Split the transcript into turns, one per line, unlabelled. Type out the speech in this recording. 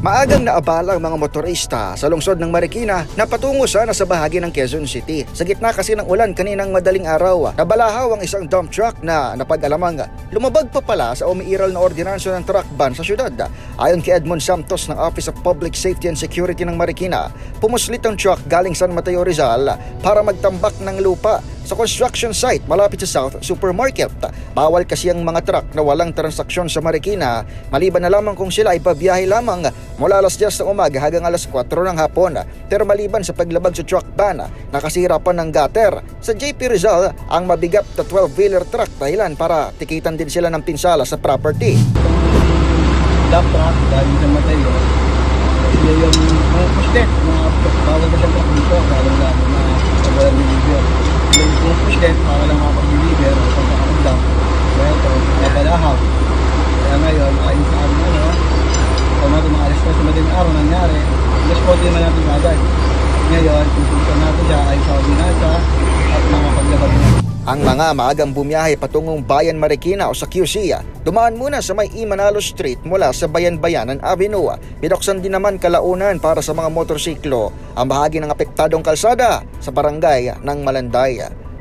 Maagang naabala ang mga motorista sa lungsod ng Marikina na patungo sana sa bahagi ng Quezon City. Sa gitna kasi ng ulan kaninang madaling araw, nabalahaw ang isang dump truck na napag-alamang lumabag pa pala sa umiiral na ordinansya ng truck ban sa syudad. Ayon kay Edmond Santos ng Office of Public Safety and Security ng Marikina, pumuslit ang truck galing San Mateo Rizal para magtambak ng lupa sa construction site malapit sa South Supermarket. Bawal kasi ang mga truck na walang transaksyon sa Marikina maliban na lamang kung sila ay pabiyahe lamang mula alas 10 ng umaga hanggang alas 4 ng hapon. Pero maliban sa paglabag sa truck ban, nakasira pa ng gutter. Sa JP Rizal, ang mabigat na 12-wheeler truck dahilan para tikitan din sila ng pinsala sa property.
dump truck galing sa Mateo. Sila yung mga pushdeck, mga bawal na siyang truck dito, lalo lalo na sa walang deliver. Pushdeck, para lang makapag-deliver, o pagkakapag-dump, kaya ito, nabalahaw. Kaya ngayon, ayon sa amin, ano, kung natin mga alas na sa madaling araw nangyari, alas po din naman natin agad. Ngayon, tutulitan natin siya ayon sa ordinansa at mga paglabag niya.
Ang mga maagang bumiyahe patungong Bayan Marikina o sa QC, dumaan muna sa may Imanalo Street mula sa Bayan-Bayanan Avenue. Binuksan din naman kalaunan para sa mga motorsiklo ang bahagi ng apektadong kalsada sa barangay ng Malanday.